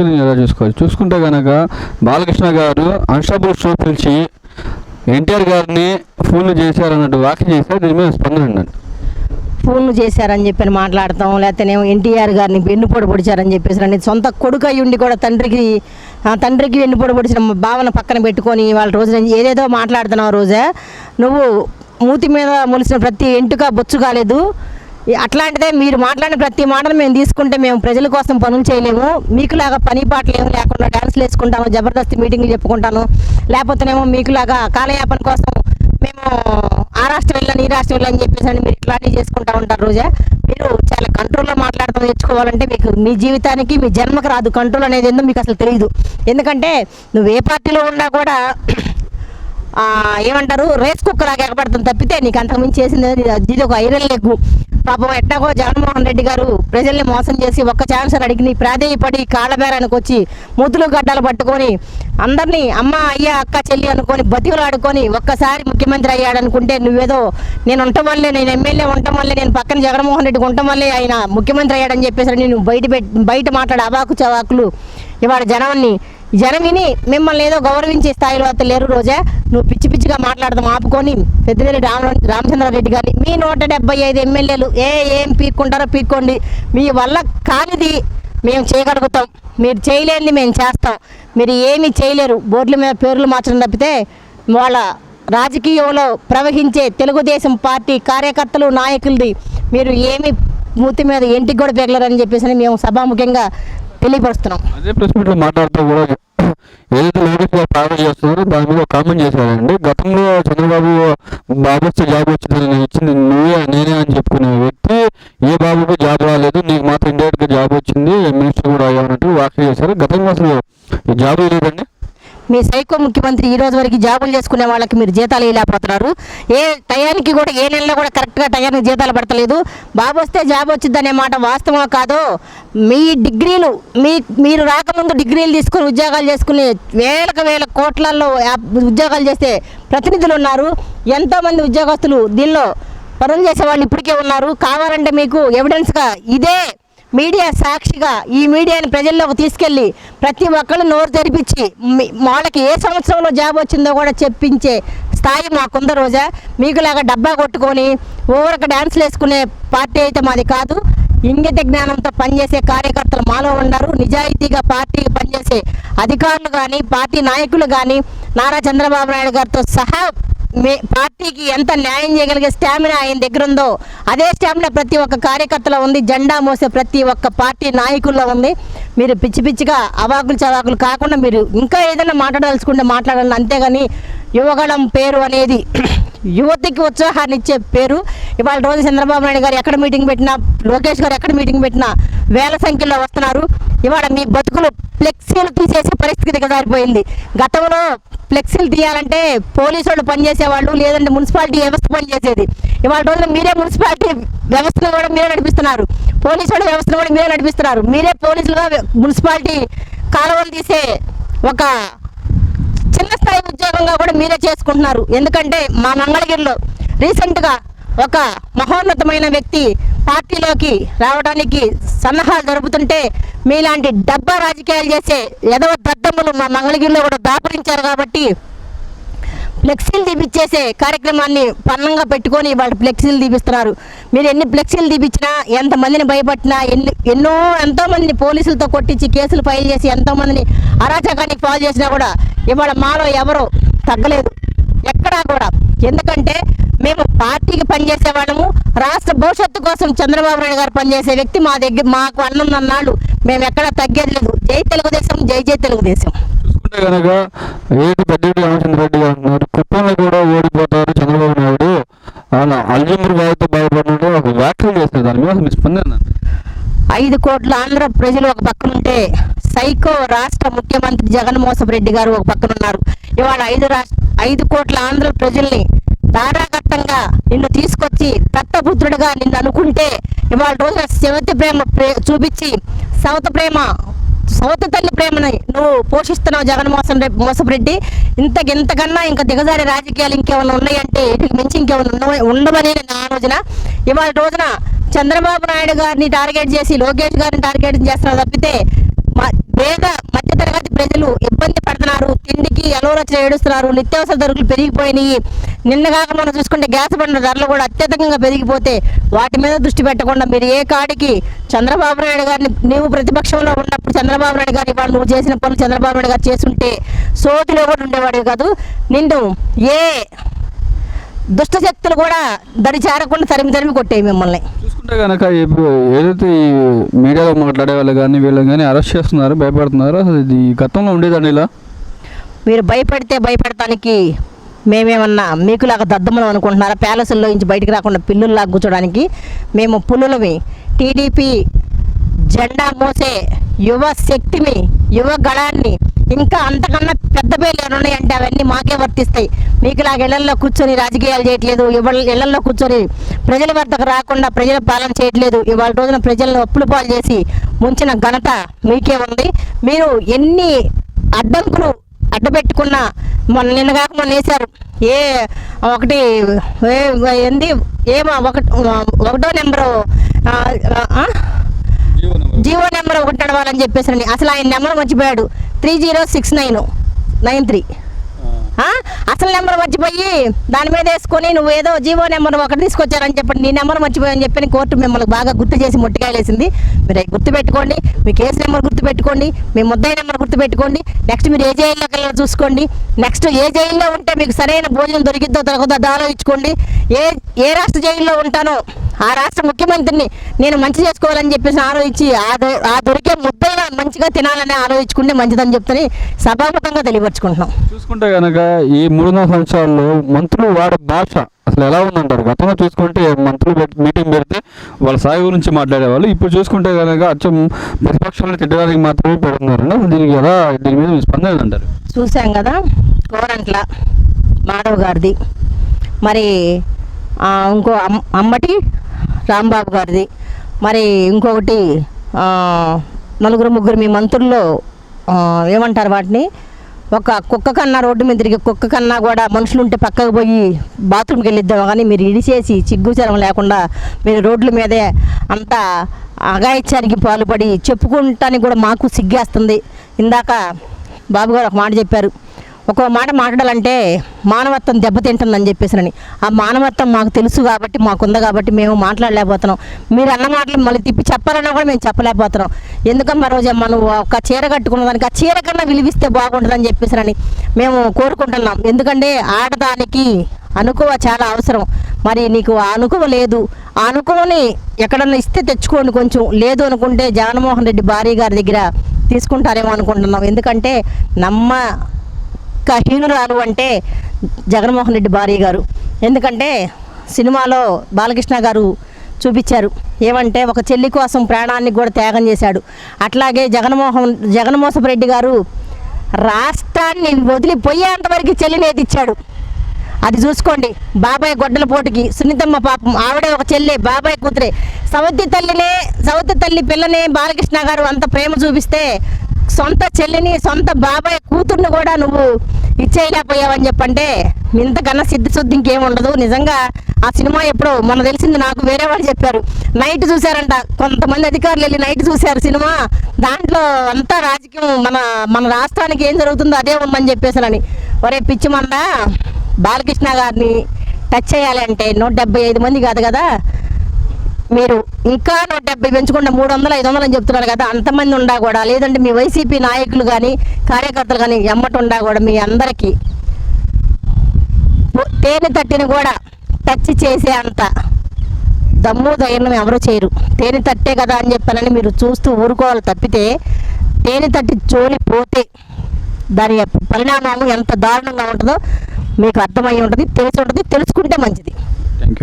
దీన్ని ఎలా చూసుకోవాలి? చూసుకుంటే కనుక బాలకృష్ణ గారు అన్స్టాపుల్ షో పిలిచి ఎన్టీఆర్ గారిని ఫోన్లు చేశారన్నట్టు వ్యాఖ్య చేశారు దీని మీద స్పందన ఉండండి ఫోన్లు చేశారని చెప్పి మాట్లాడతాం లేకపోతేనేమో ఎన్టీఆర్ గారిని వెన్నుపోటు పొడిచారని చెప్పేసి అని సొంత కొడుకు అయి ఉండి కూడా తండ్రికి తండ్రికి వెన్నుపోటు పొడిచిన భావన పక్కన పెట్టుకొని వాళ్ళ రోజు ఏదేదో మాట్లాడుతున్నావు రోజా. నువ్వు మూతి మీద మొలిసిన ప్రతి ఎంటుక బొచ్చు కాలేదు. అట్లాంటిదే మీరు మాట్లాడిన ప్రతి మాటను మేము తీసుకుంటే మేము ప్రజల కోసం పనులు చేయలేము. మీకులాగా పని పాటలు ఏమి లేకుండా డ్యాన్స్లు వేసుకుంటాను జబర్దస్త్ మీటింగ్లు చెప్పుకుంటాను లేకపోతేనేమో మీకులాగా కాలయాపన కోసం మేము ఆ రాష్ట్రం వెళ్ళాను ఈ రాష్ట్రం వెళ్ళని చెప్పేసి అని మీరు ఇట్లాంటివి చేసుకుంటా ఉంటారు రోజా. మీరు చాలా కంట్రోల్లో మాట్లాడటం నేర్చుకోవాలంటే మీకు మీ జీవితానికి మీ జన్మకు రాదు. కంట్రోల్ అనేది ఏందో మీకు అసలు తెలియదు ఎందుకంటే నువ్వు ఏ పార్టీలో ఉన్నా కూడా ఏమంటారు? రేస్ కుక్కలాగా ఎగబడతాం తప్పితే నీకు అంతకుమించి చేసింది ఇది ఒక ఐరన్ లెగ్గు. పాపం ఎట్టాగో జగన్మోహన్ రెడ్డి గారు ప్రజల్ని మోసం చేసి ఒక్క ఛాన్స్ అడిగి ప్రాధేయపడి కాళ్ళబేరానికి వచ్చి మూతులు గడ్డలు పట్టుకొని అందరినీ అమ్మ అయ్య అక్క చెల్లి అనుకొని బతికులు ఆడుకొని ఒక్కసారి ముఖ్యమంత్రి అయ్యాడనుకుంటే నువ్వేదో నేను ఉండటం వల్లే నేను ఎమ్మెల్యే ఉండటం వల్లే నేను పక్కన జగన్మోహన్ రెడ్డి ఉండటం వల్లే ఆయన ముఖ్యమంత్రి అయ్యాడని చెప్పేసి నేను బయట బయట మాట్లాడే అవాకు చవాకులు. ఇవాళ జనాన్ని జనం విని మిమ్మల్ని ఏదో గౌరవించే స్థాయిలో అయితే లేరు రోజా. నువ్వు పిచ్చి పిచ్చిగా మాట్లాడదాం ఆపుకొని పెద్దరెడ్డి రామ రామచంద్రారెడ్డి గారిని మీ నూట డెబ్బై ఐదు ఎమ్మెల్యేలు ఏ ఏం పీక్కుంటారో పీక్కోండి. మీ వల్ల కానిది మేము చేయగలుగుతాం. మీరు చేయలేనిది మేము చేస్తాం. మీరు ఏమీ చేయలేరు. బోర్డుల మీద పేర్లు మార్చడం తప్పితే వాళ్ళ రాజకీయంలో ప్రవహించే తెలుగుదేశం పార్టీ కార్యకర్తలు నాయకులది మీరు ఏమి మూతి మీద ఇంటికి కూడా పెగలరని చెప్పేసి అని మేము సభాముఖ్యంగా తెలియపరుస్తున్నాం. అదే ప్రెస్ మీట్లో మాట్లాడుతూ కూడా ఏదైతే లేడీస్ గారు ప్రారంభం చేస్తున్నారో దాని మీద కామెంట్ చేశారండి. గతంలో చంద్రబాబు బాబు వస్తే జాబ్ వచ్చిందని ఇచ్చింది నువ్వే నేనే అని చెప్పుకునే వ్యక్తి ఏ బాబుకు జాబ్ రాలేదు నీకు మాత్రం ఇండైరెక్ట్గా జాబ్ వచ్చింది మినిస్టర్ కూడా అయ్యానంటూ వ్యాఖ్య చేశారు. గతంలో అసలు జాబ్ లేదండి. మీ సైకో ముఖ్యమంత్రి ఈ రోజు వరకు జాబులు చేసుకునే వాళ్ళకి మీరు జీతాలు ఇవ్వలేకపోతున్నారు. ఏ టయానికి కూడా ఏ నెలలో కూడా కరెక్ట్గా టయానికి జీతాలు పడతలేదు. బాబు వస్తే జాబ్ వచ్చిందనే మాట వాస్తవం కాదు మీ డిగ్రీలు మీ మీరు రాకముందు డిగ్రీలు తీసుకుని ఉద్యోగాలు చేసుకుని వేలకు వేల కోట్లలో ఉద్యోగాలు చేసే ప్రతినిధులు ఉన్నారు. ఎంతోమంది ఉద్యోగస్తులు దీనిలో పనులు చేసే వాళ్ళు ఇప్పటికే ఉన్నారు. కావాలంటే మీకు ఎవిడెన్స్గా ఇదే మీడియా సాక్షిగా ఈ మీడియాని ప్రజల్లోకి తీసుకెళ్ళి ప్రతి ఒక్కళ్ళు నోరు తెరిపించి వాళ్ళకి ఏ సంవత్సరంలో జాబ్ వచ్చిందో కూడా చెప్పించే స్థాయి మాకుంద రోజా? మీకులాగా డబ్బా కొట్టుకొని ఓవరక డ్యాన్స్లు వేసుకునే పార్టీ అయితే మాది కాదు. ఇంగిత జ్ఞానంతో పనిచేసే కార్యకర్తలు మాలో ఉన్నారు. నిజాయితీగా పార్టీకి పనిచేసే అధికారులు కానీ పార్టీ నాయకులు కానీ నారా చంద్రబాబు నాయుడు గారితో సహా మే పార్టీకి ఎంత న్యాయం చేయగలిగే స్టామినా ఆయన దగ్గర ఉందో అదే స్టామినా ప్రతి ఒక్క కార్యకర్తలో ఉంది జెండా మోసే ప్రతి ఒక్క పార్టీ నాయకుల్లో ఉంది. మీరు పిచ్చి పిచ్చిగా అవాకులు చవాకులు కాకుండా మీరు ఇంకా ఏదైనా మాట్లాడదలుచుకుంటే మాట్లాడాలని అంతేగాని యువగళం పేరు అనేది యువతకి ఉత్సాహాన్ని ఇచ్చే పేరు. ఇవాళ రోజు చంద్రబాబు నాయుడు గారు ఎక్కడ మీటింగ్ పెట్టినా లోకేష్ గారు ఎక్కడ మీటింగ్ పెట్టినా వేల సంఖ్యలో వస్తున్నారు. ఇవాళ మీ బతుకులు ఫ్లెక్సీలు తీసేసే పరిస్థితి దిగజారిపోయింది. గతంలో ఫ్లెక్సీలు తీయాలంటే పోలీసు వాళ్ళు పనిచేసేవాళ్ళు లేదంటే మున్సిపాలిటీ వ్యవస్థ పనిచేసేది. ఇవాళ రోజున మీరే మున్సిపాలిటీ వ్యవస్థను కూడా మీరే నడిపిస్తున్నారు. పోలీసు వాళ్ళ వ్యవస్థను కూడా మీరే నడిపిస్తున్నారు. మీరే పోలీసులుగా మున్సిపాలిటీ కాలువలు తీసే ఒక భాగంగా కూడా మీరే చేసుకుంటున్నారు. ఎందుకంటే మా మంగళగిరిలో రీసెంట్గా ఒక మహోన్నతమైన వ్యక్తి పార్టీలోకి రావడానికి సన్నాహాలు జరుపుతుంటే మీలాంటి డబ్బా రాజకీయాలు చేసే ఎదవ దద్దమ్మలు మా మంగళగిరిలో కూడా దాపరించారు కాబట్టి ఫ్లెక్సీలు తీపిచ్చేసే కార్యక్రమాన్ని పన్నంగా పెట్టుకొని వాళ్ళు ఫ్లెక్సీలు తీపిస్తున్నారు. మీరు ఎన్ని ఫ్లెక్సీలు తీపిచ్చినా ఎంతమందిని భయపట్టినా ఎన్ని ఎన్నో ఎంతో మందిని పోలీసులతో కొట్టించి కేసులు ఫైల్ చేసి ఎంతోమందిని అరాచకానికి పాలు చేసినా కూడా ఇవాళ మాలో ఎవరు తగ్గలేదు. ఎక్కడా కూడా. ఎందుకంటే మేము పార్టీకి పనిచేసే వాళ్ళము. రాష్ట్ర భవిష్యత్తు కోసం చంద్రబాబు నాయుడు గారు పనిచేసే వ్యక్తి మా దగ్గర మాకు అన్నున్నన్నాళ్ళు మేము ఎక్కడ తగ్గేది లేదు జై తెలుగుదేశం జై జై తెలుగుదేశం. చూసుకుంటే కనుక ఏది పెద్దరెడ్డి రామచంద్రరెడ్డి గారు అంటున్నారు కుప్పంలో కూడా ఓడిపోతారు చంద్రబాబు నాయుడు. అలా అల్జమర్ వ్యాధితో బాధపడినట్టు ఒక వ్యాఖ్యలు చేస్తారు దాని మీద మీ స్పందన ఐదు కోట్ల ఆంధ్ర ప్రజలు ఒక పక్కన ఉంటే సైకో రాష్ట్ర ముఖ్యమంత్రి జగన్మోహన్ రెడ్డి గారు ఒక పక్కన ఉన్నారు. ఇవాళ ఐదు రాష్ట్ర ఐదు కోట్ల ఆంధ్ర ప్రజల్ని ధారాఘట్టంగా నిన్ను తీసుకొచ్చి దత్తపుత్రుడిగా నిన్ను అనుకుంటే ఇవాళ రోజున శివతి ప్రేమ చూపించి సవత ప్రేమ సవత తల్లి ప్రేమని నువ్వు పోషిస్తున్నావు జగన్మోహన్ రెడ్డి మోసరెడ్డి ఇంత ఇంతకన్నా ఇంకా దిగజారి రాజకీయాలు ఇంకేమైనా ఉన్నాయంటే వీటికి మించి ఇంకేమైనా ఉన్న- ఉండవని నా రోజున ఇవాళ రోజున చంద్రబాబు నాయుడు గారిని టార్గెట్ చేసి లోకేష్ గారిని టార్గెట్ చేస్తున్నా తప్పితే పేద మధ్యతరగతి ప్రజలు ఇబ్బంది పడుతున్నారు. తిండికి ఎలవరొచ్చిన ఏడుస్తున్నారు. నిత్యావసర ధరలు పెరిగిపోయినాయి. నిన్నగాక మనం చూసుకుంటే గ్యాస్ బండ ధరలు కూడా అత్యధికంగా పెరిగిపోతే వాటి మీద దృష్టి పెట్టకుండా మీరు ఏ కాడికి చంద్రబాబు నాయుడు గారిని నీవు ప్రతిపక్షంలో ఉన్నప్పుడు చంద్రబాబు నాయుడు గారు ఇవాళ నువ్వు చేసిన పనులు చంద్రబాబు నాయుడు గారు చేస్తుంటే సోతిలో కూడా ఉండేవాడు కాదు. నిన్ను ఏ దుష్ట శక్తులు కూడా దడి చేరకుండా తరిమి తరిమి కొట్టేవి మిమ్మల్ని. చూసుకుంటే కనుక ఏదైతే ఈ మీడియాలో మాట్లాడే వాళ్ళు కానీ వీళ్ళు కానీ అరెస్ట్ చేస్తున్నారు భయపడుతున్నారు. అసలు ఇది గతంలో ఉండేదండి ఇలా? మీరు భయపడితే భయపడటానికి మేమేమన్నా మీకు లాగా దద్దమ్మలం అనుకుంటున్నారా? ప్యాలెస్ల్లో నుంచి బయటికి రాకుండా పిల్లుల్లా కూర్చోడానికి మేము పులులమి టీడీపీ జెండా మోసే యువ శక్తిని యువ గళాన్ని ఇంకా అంతకన్నా పెద్ద పేర్లు ఏమన్నాయంటే అవన్నీ మాకే వర్తిస్తాయి. మీకు లాగా ఇళ్ళలో కూర్చొని రాజకీయాలు చేయట్లేదు ఇవాళ ఇళ్ళలో కూర్చొని ప్రజల వద్దకు రాకుండా ప్రజల పాలన చేయట్లేదు. ఇవాళ రోజున ప్రజలను అప్పులు పాలు చేసి ముంచిన ఘనత మీకే ఉంది. మీరు ఎన్ని అడ్డంకులు అడ్డపెట్టుకున్న. మొన్న నిన్న కాక మొన్న వేశారు. ఏ ఒకటి ఏంది? ఏమో ఒకటి ఒకటో నెంబరు జీవో నెంబర్. ఒకటి నడవాలని చెప్పేసి అసలు ఆయన నెంబర్ మర్చిపోయాడు. Three zero six nine nine three. అసలు నెంబర్ మర్చిపోయి దాని మీద వేసుకొని నువ్వు ఏదో జీవో నెంబర్ ఒకటి తీసుకొచ్చారని చెప్పండి. నీ నెంబర్ మర్చిపోయాని చెప్పని కోర్టు మిమ్మల్ని బాగా గుర్తు చేసి ముట్టికాయలేసింది. మీరు గుర్తుపెట్టుకోండి. గుర్తు పెట్టుకోండి మీ కేసు నెంబర్ గుర్తుపెట్టుకోండి. మీ ముద్దయి నెంబర్ గుర్తు పెట్టుకోండి నెక్స్ట్ మీరు ఏ జైల్లోకి వెళ్ళాలో చూసుకోండి. నెక్స్ట్ ఏ జైల్లో ఉంటే మీకు సరైన భోజనం దొరికిద్దో దొరకదో దారో ఆలోచించుకోండి ఏ ఏ రాష్ట్ర జైల్లో ఉంటానో ఆ రాష్ట్ర ముఖ్యమంత్రిని నేను మంచి చేసుకోవాలని చెప్పేసి ఆలోచించి ఆ దొరికే ముద్దైనా మంచిగా తినాలని ఆలోచించుకుంటే మంచిదని చెప్తని సభాముఖంగా తెలియపరుచుకుంటున్నాం. చూసుకుంటే కనుక ఈ మూడున్నర సంవత్సరాల్లో మంత్రులు వాడే భాష అసలు ఎలా ఉందంటారు? గతంలో చూసుకుంటే మంత్రులు మీటింగ్ పెడితే వాళ్ళ సాగు గురించి మాట్లాడేవాళ్ళు ఇప్పుడు చూసుకుంటే కనుక అచ్చం ప్రతిపక్షాలను తిట్టడానికి మాత్రమే పెడుతున్నారు దీనికి ఎలా దీని మీద స్పందన ఏంటంటారు చూసాం కదా కోరంట్ల మాధవ్ గారిది. మరి ఇంకో అమ్- అమ్మటి రాంబాబు గారిది. మరి ఇంకొకటి నలుగురు ముగ్గురు మీ మంత్రుల్లో ఏమంటారు వాటిని? ఒక కుక్క కన్నా రోడ్డు మీద తిరిగి కుక్క కన్నా కూడా మనుషులు ఉంటే పక్కకు పోయి బాత్రూమ్కి వెళ్ళిద్దాం కానీ మీరు ఇడిచేసి చిగ్గుచరం లేకుండా మీరు రోడ్ల మీదే అంత అగాయిత్యానికి పాల్పడి చెప్పుకుంటానికి కూడా మాకు సిగ్గేస్తుంది. ఇందాక బాబు గారు ఒక మాట చెప్పారు. ఒక మాట మాట్లాడాలంటే మానవత్వం దెబ్బతింటుందని చెప్పేసినని. ఆ మానవత్వం మాకు తెలుసు కాబట్టి మాకుంది కాబట్టి మేము మాట్లాడలేకపోతున్నాం. మీరు అన్న మాటలు మళ్ళీ తిప్పి చెప్పాలన్నా కూడా మేము చెప్పలేకపోతున్నాం. ఎందుకమ్మా రోజు మనం ఒక చీర కట్టుకున్న దానికి ఆ చీర కన్నా విలువిస్తే బాగుంటుందని చెప్పేసినని మేము కోరుకుంటున్నాం. ఎందుకంటే ఆడదానికి అనుకువ చాలా అవసరం. మరి నీకు ఆ అనుకువ లేదు. ఆ అనుకువని ఎక్కడన్నా ఇస్తే తెచ్చుకోండి కొంచెం. లేదు అనుకుంటే జగన్మోహన్ రెడ్డి భార్య గారి దగ్గర తీసుకుంటారేమో అనుకుంటున్నాం. ఎందుకంటే నమ్మ హీనురాలు అంటే జగన్మోహన్ రెడ్డి భార్య గారు. ఎందుకంటే సినిమాలో బాలకృష్ణ గారు చూపించారు. ఏమంటే ఒక చెల్లి కోసం ప్రాణాన్ని కూడా త్యాగం చేశాడు. అట్లాగే జగన్మోహన్ జగన్మోహన్ రెడ్డి గారు రాష్ట్రాన్ని వదిలిపోయేంతవరకు చెల్లిని ఎదిచ్చాడు అది చూసుకోండి. బాబాయ్ గొడ్డల పోటుకి సునీతమ్మ పాపం. ఆవిడే ఒక చెల్లి బాబాయ్ కూతురే. సవతి తల్లినే సవతి తల్లి పిల్లనే బాలకృష్ణ గారు అంత ప్రేమ చూపిస్తే సొంత చెల్లిని సొంత బాబాయ్ కూతుర్ని కూడా నువ్వు ఇచ్చేయలేకపోయావని చెప్పంటే ఇంతకన్నా సిద్ధి శుద్ధి ఇంకేం ఉండదు. నిజంగా ఆ సినిమా ఎప్పుడో మొన్న తెలిసింది నాకు వేరే వాళ్ళు చెప్పారు. నైట్ చూశారంట. కొంతమంది అధికారులు వెళ్ళి నైట్ చూశారు సినిమా. దాంట్లో అంతా రాజకీయం మన మన రాష్ట్రానికి ఏం జరుగుతుందో అదే ఉందని చెప్పేసానని ఒరే పిచ్చి మంద బాలకృష్ణ గారిని టచ్ చేయాలి అంటే నూట డెబ్బై ఐదు మంది కాదు కదా. మీరు ఇంకా నూట డెబ్బై పెంచుకుంటే మూడు వందలు ఐదు వందలు అని చెప్తున్నారు కదా అంతమంది ఉండా కూడా లేదంటే మీ వైసీపీ నాయకులు కానీ కార్యకర్తలు కానీ ఎమ్మటి ఉండా కూడా మీ అందరికీ తేనె తట్టిని కూడా టచ్ చేసే అంత దమ్ము ధైర్యం ఎవరు చేయరు. తేనె తట్టే కదా అని చెప్పానని మీరు చూస్తూ ఊరుకోవాలి తప్పితే తేనె తట్టి జోలి పోతే దాని యొక్క పరిణామం ఎంత దారుణంగా ఉంటుందో మీకు అర్థమై ఉంటుంది తెలిసి ఉంటుంది తెలుసుకుంటే మంచిది.